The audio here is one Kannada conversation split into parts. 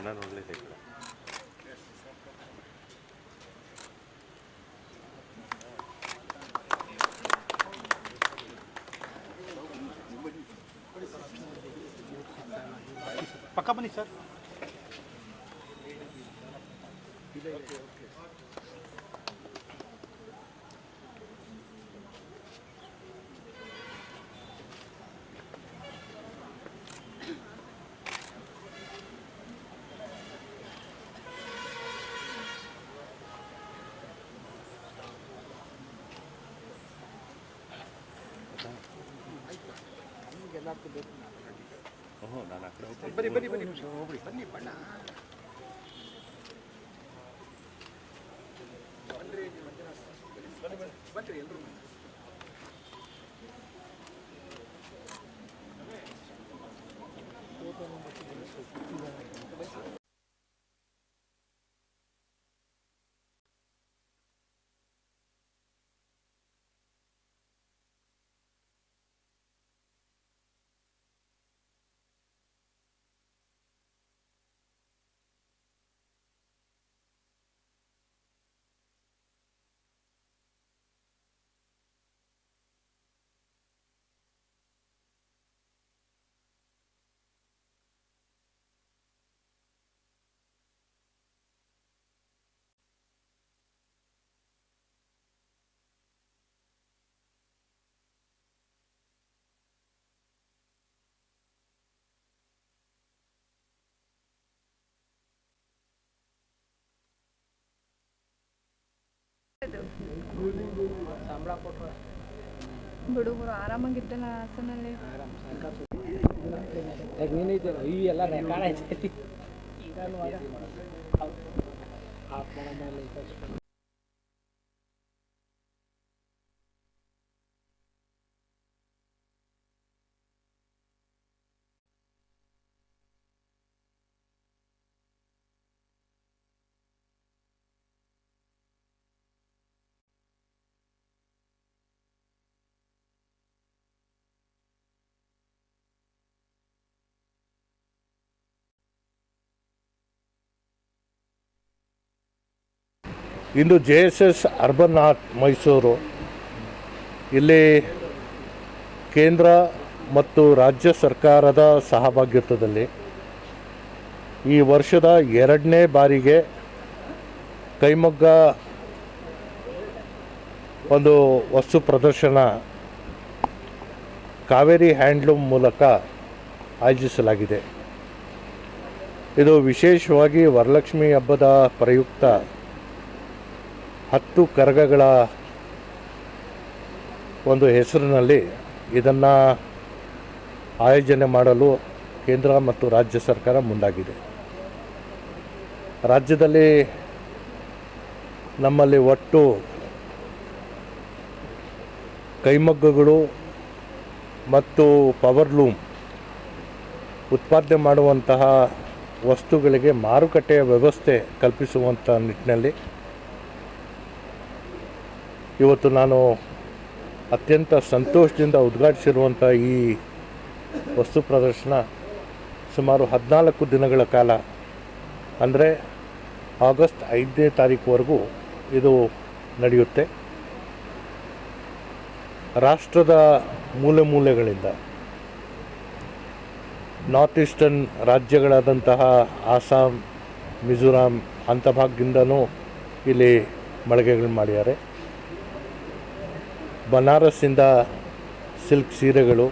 ಅಣ್ಣ ನೋಡಲಿ ಈ ಪಕ್ಕ ಬನ್ನಿ ಸರ್. ಕಡೆ ಹೋಗ್ತಾ ಬನ್ನಿ ಬನ್ನಿ ಬನ್ನಿ ಹೋಗ್ಬಿಡಿ ಬನ್ನಿ ಬಣ್ಣ ಬನ್ನಿ ಎಲ್ಲರೂ ಹುಡುಗರು ಆರಾಮಾಗಿದ್ದಲ್ಲ ಹಾಸನಲ್ಲಿ. ಈಗ ನೀನೈತೆ ಈ ಎಲ್ಲ ರೆಕಾರ್ಡ್ ಐತೈತಿ ಇಂದು J S S urban art Mysuru. ಇಲ್ಲಿ ಕೇಂದ್ರ ಮತ್ತು ರಾಜ್ಯ ಸರ್ಕಾರದ ಸಹಭಾಗಿತ್ವದಲ್ಲಿ ಈ ವರ್ಷದ ಎರಡನೇ ಬಾರಿಗೆ ಕೈಮಗ್ಗ ಒಂದು ವಸ್ತು ಪ್ರದರ್ಶನ ಕಾವೇರಿ ಹ್ಯಾಂಡ್ಲೂಮ್ ಮೂಲಕ ಆಯೋಜಿಸಲಾಗಿದೆ. ಇದು ವಿಶೇಷವಾಗಿ ವರಲಕ್ಷ್ಮಿ ಹಬ್ಬದ ಪ್ರಯುಕ್ತ ಹತ್ತು ಕರಗಗಳ ಒಂದು ಹೆಸರಿನಲ್ಲಿ ಇದನ್ನು ಆಯೋಜನೆ ಮಾಡಲು ಕೇಂದ್ರ ಮತ್ತು ರಾಜ್ಯ ಸರ್ಕಾರ ಮುಂದಾಗಿದೆ. ರಾಜ್ಯದಲ್ಲಿ ನಮ್ಮಲ್ಲಿ ಒಟ್ಟು ಕೈಮಗ್ಗಗಳು ಮತ್ತು ಪವರ್ ಲೂಮ್ ಉತ್ಪಾದನೆ ಮಾಡುವಂತಹ ವಸ್ತುಗಳಿಗೆ ಮಾರುಕಟ್ಟೆಯ ವ್ಯವಸ್ಥೆ ಕಲ್ಪಿಸುವಂಥ ನಿಟ್ಟಿನಲ್ಲಿ ಇವತ್ತು ನಾನು ಅತ್ಯಂತ ಸಂತೋಷದಿಂದ ಉದ್ಘಾಟಿಸಿರುವಂಥ ಈ ವಸ್ತು ಪ್ರದರ್ಶನ ಸುಮಾರು ಹದಿನಾಲ್ಕು ದಿನಗಳ ಕಾಲ. ಅಂದರೆ ಆಗಸ್ಟ್ ಐದನೇ ತಾರೀಕುವರೆಗೂ ಇದು ನಡೆಯುತ್ತೆ. ರಾಷ್ಟ್ರದ ಮೂಲೆ ಮೂಲೆಗಳಿಂದ ನಾರ್ತ್ ಈಸ್ಟರ್ನ್ ರಾಜ್ಯಗಳಾದಂತಹ ಆಸಾಂ ಮಿಜೋರಾಂ ಅಂಥ ಭಾಗದಿಂದನೂ ಇಲ್ಲಿ ಮಳಿಗೆಗಳನ್ನ ಮಾಡಿದ್ದಾರೆ. ಬನಾರಸ್ಸಿಂದ ಸಿಲ್ಕ್ ಸೀರೆಗಳು.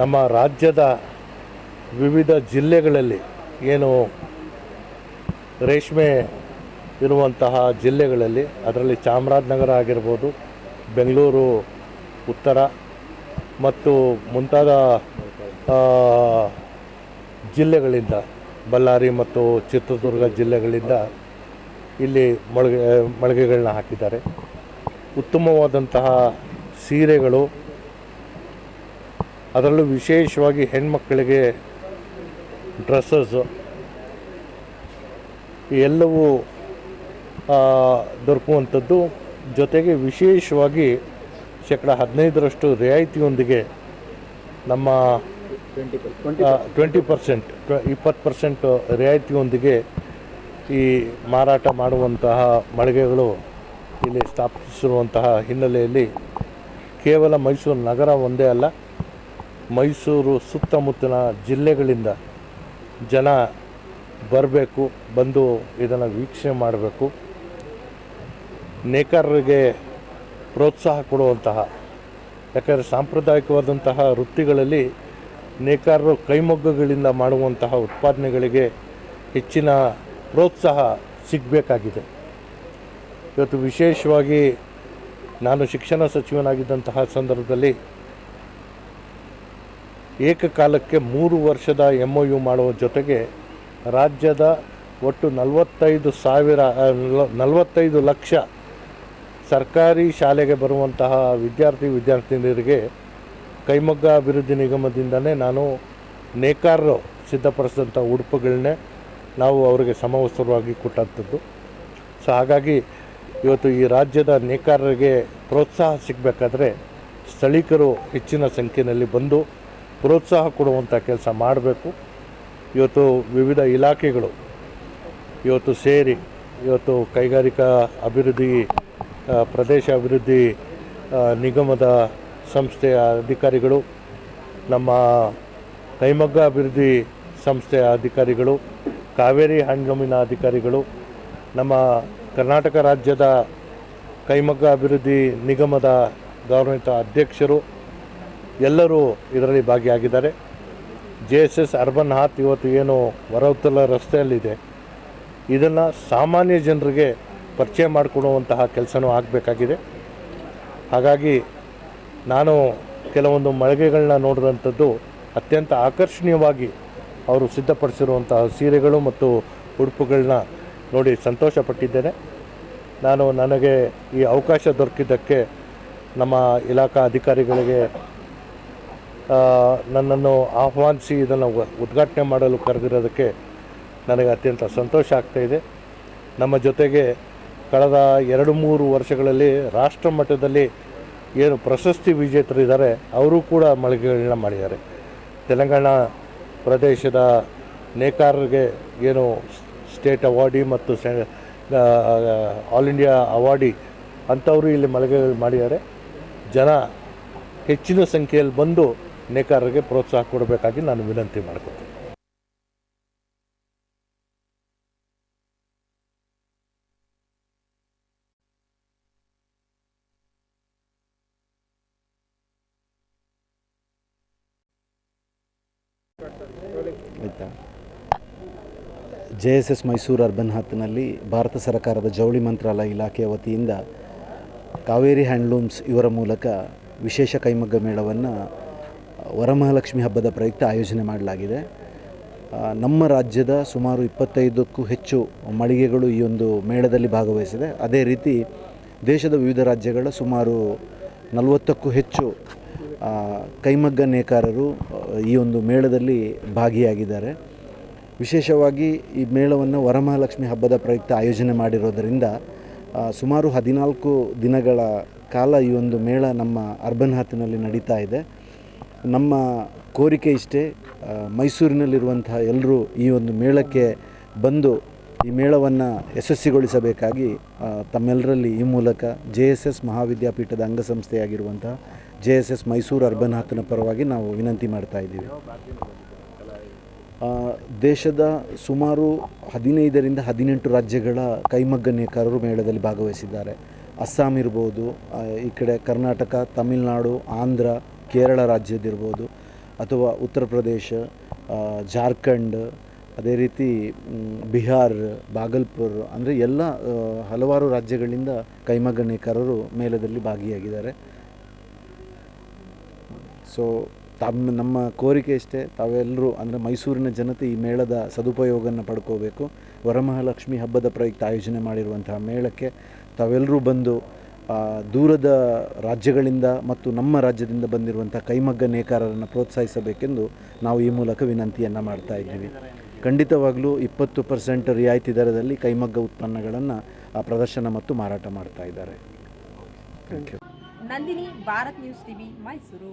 ನಮ್ಮ ರಾಜ್ಯದ ವಿವಿಧ ಜಿಲ್ಲೆಗಳಲ್ಲಿ ಏನು ರೇಷ್ಮೆ ಇರುವಂತಹ ಜಿಲ್ಲೆಗಳಲ್ಲಿ, ಅದರಲ್ಲಿ ಚಾಮರಾಜನಗರ ಆಗಿರ್ಬೋದು, ಬೆಂಗಳೂರು ಉತ್ತರ ಮತ್ತು ಮುಂತಾದ ಜಿಲ್ಲೆಗಳಿಂದ, ಬಳ್ಳಾರಿ ಮತ್ತು ಚಿತ್ರದುರ್ಗ ಜಿಲ್ಲೆಗಳಿಂದ ಇಲ್ಲಿ ಮೊಳಗೆ ಮಳಿಗೆಗಳನ್ನ ಹಾಕಿದ್ದಾರೆ. ಉತ್ತಮವಾದಂತಹ ಸೀರೆಗಳು. ಅದರಲ್ಲೂ ವಿಶೇಷವಾಗಿ ಹೆಣ್ಮಕ್ಕಳಿಗೆ ಡ್ರೆಸ್ಸಸ್ಸು. ಎಲ್ಲವೂ ದೊರಕುವಂಥದ್ದು. ಜೊತೆಗೆ ವಿಶೇಷವಾಗಿ ಶೇಕಡ ಹದಿನೈದರಷ್ಟು ರಿಯಾಯಿತಿಯೊಂದಿಗೆ ನಮ್ಮ ಟ್ವೆಂಟಿ ಪರ್ಸೆಂಟ್ ಇಪ್ಪತ್ತು ಪರ್ಸೆಂಟ್ ರಿಯಾಯಿತಿಯೊಂದಿಗೆ ಈ ಮಾರಾಟ ಮಾಡುವಂತಹ ಮಳಿಗೆಗಳು ಇಲ್ಲಿ ಸ್ಥಾಪಿಸಿರುವಂತಹ ಹಿನ್ನೆಲೆಯಲ್ಲಿ ಕೇವಲ ಮೈಸೂರು ನಗರ ಒಂದೇ ಅಲ್ಲ, ಮೈಸೂರು ಸುತ್ತಮುತ್ತಲಿನ ಜಿಲ್ಲೆಗಳಿಂದ ಜನ ಬರಬೇಕು, ಬಂದು ಇದನ್ನು ವೀಕ್ಷಣೆ ಮಾಡಬೇಕು. ನೇಕಾರರಿಗೆ ಪ್ರೋತ್ಸಾಹ ಕೊಡುವಂತಹ, ಯಾಕಂದರೆ ಸಾಂಪ್ರದಾಯಿಕವಾದಂತಹ ವೃತ್ತಿಗಳಲ್ಲಿ ನೇಕಾರರು ಕೈಮಗ್ಗಗಳಿಂದ ಮಾಡುವಂತಹ ಉತ್ಪಾದನೆಗಳಿಗೆ ಹೆಚ್ಚಿನ ಪ್ರೋತ್ಸಾಹ ಸಿಗಬೇಕಾಗಿದೆ. ಇವತ್ತು ವಿಶೇಷವಾಗಿ ನಾನು ಶಿಕ್ಷಣ ಸಚಿವನಾಗಿದ್ದಂತಹ ಸಂದರ್ಭದಲ್ಲಿ ಏಕಕಾಲಕ್ಕೆ ಮೂರು ವರ್ಷದ ಎಂ ಒ ಯು ಮಾಡುವ ಜೊತೆಗೆ ರಾಜ್ಯದ ಒಟ್ಟು ನಲವತ್ತೈದು ಸಾವಿರ ನಲವತ್ತೈದು ಲಕ್ಷ ಸರ್ಕಾರಿ ಶಾಲೆಗೆ ಬರುವಂತಹ ವಿದ್ಯಾರ್ಥಿ, ವಿದ್ಯಾರ್ಥಿನಿಯರಿಗೆ ಕೈಮಗ್ಗ ಅಭಿವೃದ್ಧಿ ನಿಗಮದಿಂದನೇ ನಾನು ನೇಕಾರರು ಸಿದ್ಧಪಡಿಸಿದಂಥ ಉಡುಪುಗಳನ್ನೇ ನಾವು ಅವರಿಗೆ ಸಮವಸ್ತ್ರವಾಗಿ ಕೊಟ್ಟಂಥದ್ದು ಸೊ, ಹಾಗಾಗಿ ಇವತ್ತು ಈ ರಾಜ್ಯದ ನೇಕಾರರಿಗೆ ಪ್ರೋತ್ಸಾಹ ಸಿಗಬೇಕಾದ್ರೆ ಸ್ಥಳೀಕರು ಹೆಚ್ಚಿನ ಸಂಖ್ಯೆಯಲ್ಲಿ ಬಂದು ಪ್ರೋತ್ಸಾಹ ಕೊಡುವಂಥ ಕೆಲಸ ಮಾಡಬೇಕು. ಇವತ್ತು ವಿವಿಧ ಇಲಾಖೆಗಳು ಇವತ್ತು ಸೇರಿ ಇವತ್ತು ಕೈಗಾರಿಕಾ ಅಭಿವೃದ್ಧಿ ಪ್ರದೇಶ ಅಭಿವೃದ್ಧಿ ನಿಗಮದ ಸಂಸ್ಥೆಯ ಅಧಿಕಾರಿಗಳು, ನಮ್ಮ ಕೈಮಗ್ಗ ಅಭಿವೃದ್ಧಿ ಸಂಸ್ಥೆಯ ಅಧಿಕಾರಿಗಳು, ಕಾವೇರಿ ಹ್ಯಾಂಡ್ಗಮಿನ ಅಧಿಕಾರಿಗಳು, ನಮ್ಮ ಕರ್ನಾಟಕ ರಾಜ್ಯದ ಕೈಮಗ್ಗ ಅಭಿವೃದ್ಧಿ ನಿಗಮದ ಗೌರವಿತ ಅಧ್ಯಕ್ಷರು ಎಲ್ಲರೂ ಇದರಲ್ಲಿ ಭಾಗಿಯಾಗಿದ್ದಾರೆ. J S S urban haat ಇವತ್ತು ಏನು ವರವತ್ತಲ ರಸ್ತೆಯಲ್ಲಿದೆ. ಇದನ್ನು ಸಾಮಾನ್ಯ ಜನರಿಗೆ ಪರಿಚಯ ಮಾಡಿಕೊಡುವಂತಹ ಕೆಲಸನೂ ಆಗಬೇಕಾಗಿದೆ. ಹಾಗಾಗಿ ನಾನು ಕೆಲವೊಂದು ಮಳಿಗೆಗಳನ್ನ ನೋಡಿದಂಥದ್ದು ಅತ್ಯಂತ ಆಕರ್ಷಣೀಯವಾಗಿ ಅವರು ಸಿದ್ಧಪಡಿಸಿರುವಂತಹ ಸೀರೆಗಳು ಮತ್ತು ಉಡುಪುಗಳನ್ನ ನೋಡಿ ಸಂತೋಷಪಟ್ಟಿದ್ದೇನೆ. ನಾನು ನನಗೆ ಈ ಅವಕಾಶ ದೊರಕಿದ್ದಕ್ಕೆ ನಮ್ಮ ಇಲಾಖಾ ಅಧಿಕಾರಿಗಳಿಗೆ ನನ್ನನ್ನು ಆಹ್ವಾನಿಸಿ ಇದನ್ನು ಉದ್ಘಾಟನೆ ಮಾಡಲು ಕರೆದಿರೋದಕ್ಕೆ ನನಗೆ ಅತ್ಯಂತ ಸಂತೋಷ ಆಗ್ತಾ ಇದೆ. ನಮ್ಮ ಜೊತೆಗೆ ಕಳೆದ ಎರಡು ಮೂರು ವರ್ಷಗಳಲ್ಲಿ ರಾಷ್ಟ್ರ ಮಟ್ಟದಲ್ಲಿ ಏನು ಪ್ರಶಸ್ತಿ ವಿಜೇತರಿದ್ದಾರೆ ಅವರು ಕೂಡ ಮಳಿಗೆಗಳನ್ನ ಮಾಡಿದ್ದಾರೆ. ತೆಲಂಗಾಣ ಪ್ರದೇಶದ ನೇಕಾರರಿಗೆ ಏನು ಸ್ಟೇಟ್ ಅವಾರ್ಡಿ ಮತ್ತು ಆಲ್ ಇಂಡಿಯಾ ಅವಾರ್ಡಿ ಅಂಥವರು ಇಲ್ಲಿ ಮಳಿಗೆ ಮಾಡಿದ್ದಾರೆ. ಜನ ಹೆಚ್ಚಿನ ಸಂಖ್ಯೆಯಲ್ಲಿ ಬಂದು ನೇಕಾರರಿಗೆ ಪ್ರೋತ್ಸಾಹ ಕೊಡಬೇಕಾಗಿ ನಾನು ವಿನಂತಿ ಮಾಡ್ಕೊತೀನಿ ಆಯಿತಾ? J S S Mysuru urban ಹತ್ನಲ್ಲಿ Bharat ಸರ್ಕಾರದ ಜವಳಿ ಮಂತ್ರಾಲಯ ಇಲಾಖೆಯ ವತಿಯಿಂದ ಕಾವೇರಿ ಹ್ಯಾಂಡ್ಲೂಮ್ಸ್ ಇವರ ಮೂಲಕ ವಿಶೇಷ ಕೈಮಗ್ಗ ಮೇಳವನ್ನು ವರಮಹಾಲಕ್ಷ್ಮಿ ಹಬ್ಬದ ಪ್ರಯುಕ್ತ ಆಯೋಜನೆ ಮಾಡಲಾಗಿದೆ. ನಮ್ಮ ರಾಜ್ಯದ ಸುಮಾರು ಇಪ್ಪತ್ತೈದಕ್ಕೂ ಹೆಚ್ಚು ಮಳಿಗೆಗಳು ಈ ಒಂದು ಮೇಳದಲ್ಲಿ ಭಾಗವಹಿಸಿದೆ. ಅದೇ ರೀತಿ ದೇಶದ ವಿವಿಧ ರಾಜ್ಯಗಳ ಸುಮಾರು ನಲವತ್ತಕ್ಕೂ ಹೆಚ್ಚು ಕೈಮಗ್ಗ ನೇಕಾರರು ಈ ಒಂದು ಮೇಳದಲ್ಲಿ ಭಾಗಿಯಾಗಿದ್ದಾರೆ. ವಿಶೇಷವಾಗಿ ಈ ಮೇಳವನ್ನು ವರಮಹಾಲಕ್ಷ್ಮಿ ಹಬ್ಬದ ಪ್ರಯುಕ್ತ ಆಯೋಜನೆ ಮಾಡಿರೋದರಿಂದ ಸುಮಾರು ಹದಿನಾಲ್ಕು ದಿನಗಳ ಕಾಲ ಈ ಒಂದು ಮೇಳ ನಮ್ಮ ಅರ್ಬನ್ ಹಾತಿನಲ್ಲಿ ನಡೀತಾ ಇದೆ. ನಮ್ಮ ಕೋರಿಕೆ ಇಷ್ಟೇ ಮೈಸೂರಿನಲ್ಲಿರುವಂತಹ ಎಲ್ಲರೂ ಈ ಒಂದು ಮೇಳಕ್ಕೆ ಬಂದು ಈ ಮೇಳವನ್ನು ಯಶಸ್ವಿಗೊಳಿಸಬೇಕಾಗಿ ತಮ್ಮೆಲ್ಲರಲ್ಲಿ ಈ ಮೂಲಕ ಜೆ ಎಸ್ ಎಸ್ ಮಹಾವಿದ್ಯಾಪೀಠದ ಅಂಗಸಂಸ್ಥೆಯಾಗಿರುವಂತಹ J S S Mysuru urban ಹಾತಿನ ಪರವಾಗಿ ನಾವು ವಿನಂತಿ ಮಾಡ್ತಾ ಇದ್ದೀವಿ. ದೇಶದ ಸುಮಾರು ಹದಿನೈದರಿಂದ ಹದಿನೆಂಟು ರಾಜ್ಯಗಳ ಕೈಮಗ್ಗ ನೇಕಾರರು ಮೇಳದಲ್ಲಿ ಭಾಗವಹಿಸಿದ್ದಾರೆ. ಅಸ್ಸಾಂ ಇರ್ಬೋದು ಈ ಕಡೆ ಕರ್ನಾಟಕ, ತಮಿಳುನಾಡು, ಆಂಧ್ರ, ಕೇರಳ ರಾಜ್ಯದಿರ್ಬೋದು ಅಥವಾ ಉತ್ತರ ಪ್ರದೇಶ ಜಾರ್ಖಂಡ್, ಅದೇ ರೀತಿ ಬಿಹಾರ್, ಬಾಗಲ್ಪುರ್, ಅಂದರೆ ಎಲ್ಲ ಹಲವಾರು ರಾಜ್ಯಗಳಿಂದ ಕೈಮಗ್ಗ ನೇಕಾರರು ಮೇಳದಲ್ಲಿ ಭಾಗಿಯಾಗಿದ್ದಾರೆ. ಸೊ ತಮ್ಮ, ನಮ್ಮ ಕೋರಿಕೆ ಇಷ್ಟೇ, ತಾವೆಲ್ಲರೂ ಅಂದರೆ ಮೈಸೂರಿನ ಜನತೆ ಈ ಮೇಳದ ಸದುಪಯೋಗವನ್ನು ಪಡ್ಕೋಬೇಕು. ವರಮಹಾಲಕ್ಷ್ಮಿ ಹಬ್ಬದ ಪ್ರಯುಕ್ತ ಆಯೋಜನೆ ಮಾಡಿರುವಂತಹ ಮೇಳಕ್ಕೆ ತಾವೆಲ್ಲರೂ ಬಂದು ದೂರದ ರಾಜ್ಯಗಳಿಂದ ಮತ್ತು ನಮ್ಮ ರಾಜ್ಯದಿಂದ ಬಂದಿರುವಂಥ ಕೈಮಗ್ಗ ನೇಕಾರರನ್ನು ಪ್ರೋತ್ಸಾಹಿಸಬೇಕೆಂದು ನಾವು ಈ ಮೂಲಕ ವಿನಂತಿಯನ್ನು ಮಾಡ್ತಾ ಇದ್ದೀವಿ. ಖಂಡಿತವಾಗಲೂ ಇಪ್ಪತ್ತು ಪರ್ಸೆಂಟ್ ರಿಯಾಯಿತಿ ದರದಲ್ಲಿ ಕೈಮಗ್ಗ ಉತ್ಪನ್ನಗಳನ್ನು ಪ್ರದರ್ಶನ ಮತ್ತು ಮಾರಾಟ ಮಾಡ್ತಾ ಇದ್ದಾರೆ. Nandini, Bharat news TV, Mysuru.